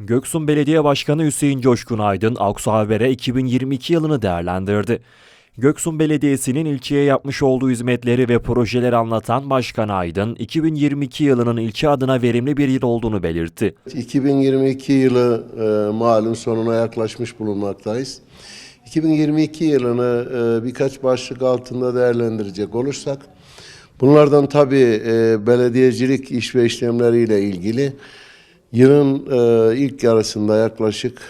Göksun Belediye Başkanı Hüseyin Coşkun Aydın, Aksu Haber'e 2022 yılını değerlendirdi. Göksun Belediyesi'nin ilçeye yapmış olduğu hizmetleri ve projeleri anlatan Başkan Aydın, 2022 yılının ilçe adına verimli bir yıl olduğunu belirtti. 2022 yılı e, malum sonuna yaklaşmış bulunmaktayız. 2022 yılını e, birkaç başlık altında değerlendirecek olursak, bunlardan tabii e, belediyecilik iş ve işlemleriyle ilgili yılın e, ilk yarısında yaklaşık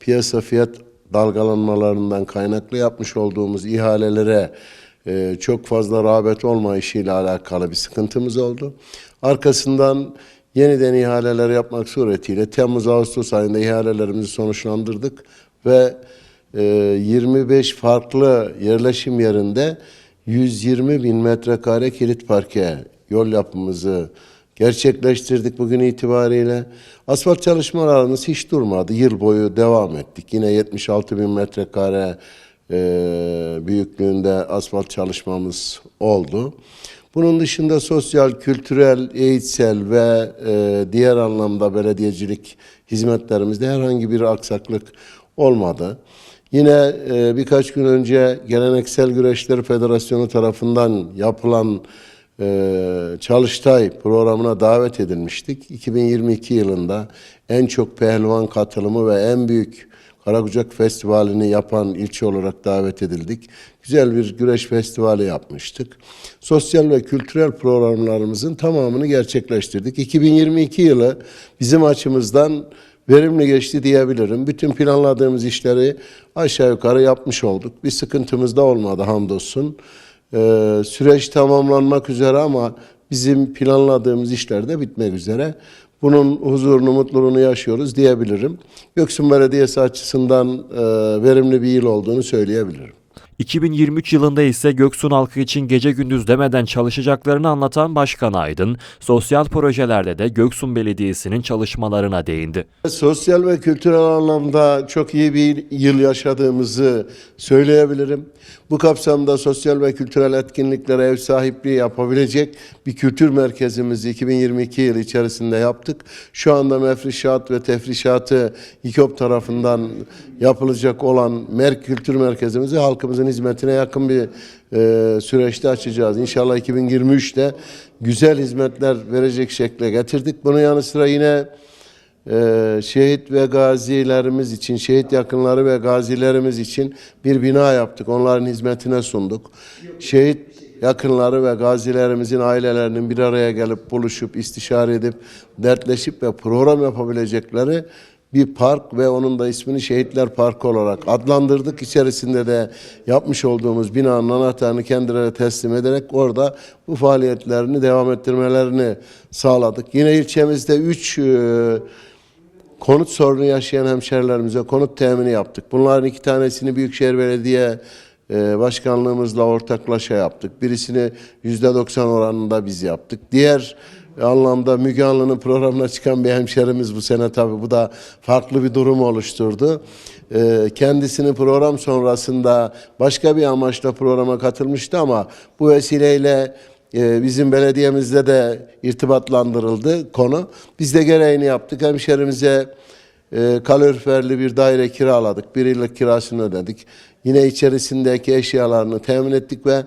piyasa fiyat dalgalanmalarından kaynaklı yapmış olduğumuz ihalelere e, çok fazla rağbet olmayışıyla alakalı bir sıkıntımız oldu. Arkasından yeniden ihaleler yapmak suretiyle Temmuz-Ağustos ayında ihalelerimizi sonuçlandırdık ve e, 25 farklı yerleşim yerinde 120 bin metrekare kilit parke yol yapımızı gerçekleştirdik bugün itibariyle. Asfalt çalışmalarımız hiç durmadı. Yıl boyu devam ettik. Yine 76 bin metrekare e, büyüklüğünde asfalt çalışmamız oldu. Bunun dışında sosyal, kültürel, eğitsel ve e, diğer anlamda belediyecilik hizmetlerimizde herhangi bir aksaklık olmadı. Yine e, birkaç gün önce Geleneksel Güreşler Federasyonu tarafından yapılan e, Çalıştay programına davet edilmiştik. 2022 yılında en çok pehlivan katılımı ve en büyük Karakucak Festivali'ni yapan ilçe olarak davet edildik. Güzel bir güreş festivali yapmıştık. Sosyal ve kültürel programlarımızın tamamını gerçekleştirdik. 2022 yılı bizim açımızdan verimli geçti diyebilirim. Bütün planladığımız işleri aşağı yukarı yapmış olduk. Bir sıkıntımız da olmadı hamdolsun. Ee, süreç tamamlanmak üzere ama bizim planladığımız işler de bitmek üzere. Bunun huzurunu, mutluluğunu yaşıyoruz diyebilirim. Göksun Belediyesi açısından e, verimli bir yıl olduğunu söyleyebilirim. 2023 yılında ise Göksun halkı için gece gündüz demeden çalışacaklarını anlatan Başkan Aydın, sosyal projelerde de Göksun Belediyesi'nin çalışmalarına değindi. Sosyal ve kültürel anlamda çok iyi bir yıl yaşadığımızı söyleyebilirim. Bu kapsamda sosyal ve kültürel etkinliklere ev sahipliği yapabilecek bir kültür merkezimizi 2022 yıl içerisinde yaptık. Şu anda mefrişat ve tefrişatı İKOP tarafından yapılacak olan Mer Kültür Merkezimizi halkımızın hizmetine yakın bir e, süreçte açacağız. İnşallah 2023'te güzel hizmetler verecek şekle getirdik. Bunun yanı sıra yine ee, şehit ve gazilerimiz için, şehit yakınları ve gazilerimiz için bir bina yaptık. Onların hizmetine sunduk. Şehit yakınları ve gazilerimizin ailelerinin bir araya gelip buluşup, istişare edip, dertleşip ve program yapabilecekleri bir park ve onun da ismini Şehitler Parkı olarak adlandırdık. İçerisinde de yapmış olduğumuz binanın anahtarını kendilerine teslim ederek orada bu faaliyetlerini devam ettirmelerini sağladık. Yine ilçemizde 3 konut sorunu yaşayan hemşerilerimize konut temini yaptık. Bunların iki tanesini Büyükşehir Belediye e, Başkanlığımızla ortaklaşa yaptık. Birisini yüzde doksan oranında biz yaptık. Diğer anlamda Müge Anlı'nın programına çıkan bir hemşerimiz bu sene tabii bu da farklı bir durum oluşturdu. E, kendisini program sonrasında başka bir amaçla programa katılmıştı ama bu vesileyle e, bizim belediyemizde de irtibatlandırıldı konu. Biz de gereğini yaptık. Hemşerimize e, kaloriferli bir daire kiraladık. Bir yıllık kirasını ödedik. Yine içerisindeki eşyalarını temin ettik ve e,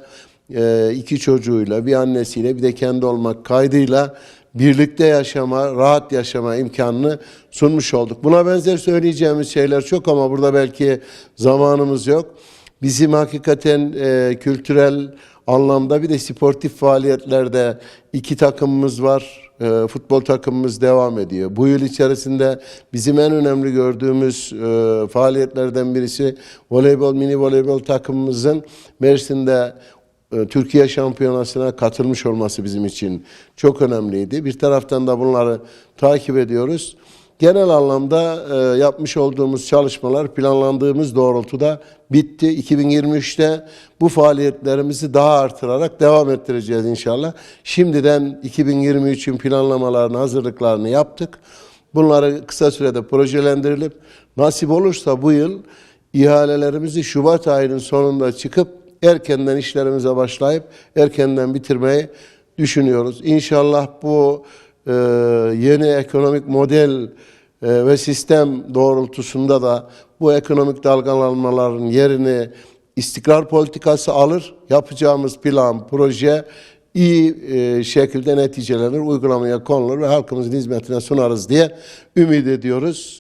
iki çocuğuyla, bir annesiyle bir de kendi olmak kaydıyla birlikte yaşama, rahat yaşama imkanını sunmuş olduk. Buna benzer söyleyeceğimiz şeyler çok ama burada belki zamanımız yok. Bizim hakikaten e, kültürel anlamda bir de sportif faaliyetlerde iki takımımız var. E, futbol takımımız devam ediyor. Bu yıl içerisinde bizim en önemli gördüğümüz e, faaliyetlerden birisi voleybol, mini voleybol takımımızın Mersin'de Türkiye şampiyonasına katılmış olması bizim için çok önemliydi. Bir taraftan da bunları takip ediyoruz. Genel anlamda e, yapmış olduğumuz çalışmalar planlandığımız doğrultuda bitti. 2023'te bu faaliyetlerimizi daha artırarak devam ettireceğiz inşallah. Şimdiden 2023'ün planlamalarını, hazırlıklarını yaptık. Bunları kısa sürede projelendirilip nasip olursa bu yıl ihalelerimizi Şubat ayının sonunda çıkıp erkenden işlerimize başlayıp erkenden bitirmeyi düşünüyoruz. İnşallah bu e, yeni ekonomik model e, ve sistem doğrultusunda da bu ekonomik dalgalanmaların yerini istikrar politikası alır. Yapacağımız plan, proje iyi e, şekilde neticelenir, uygulamaya konulur ve halkımızın hizmetine sunarız diye ümit ediyoruz.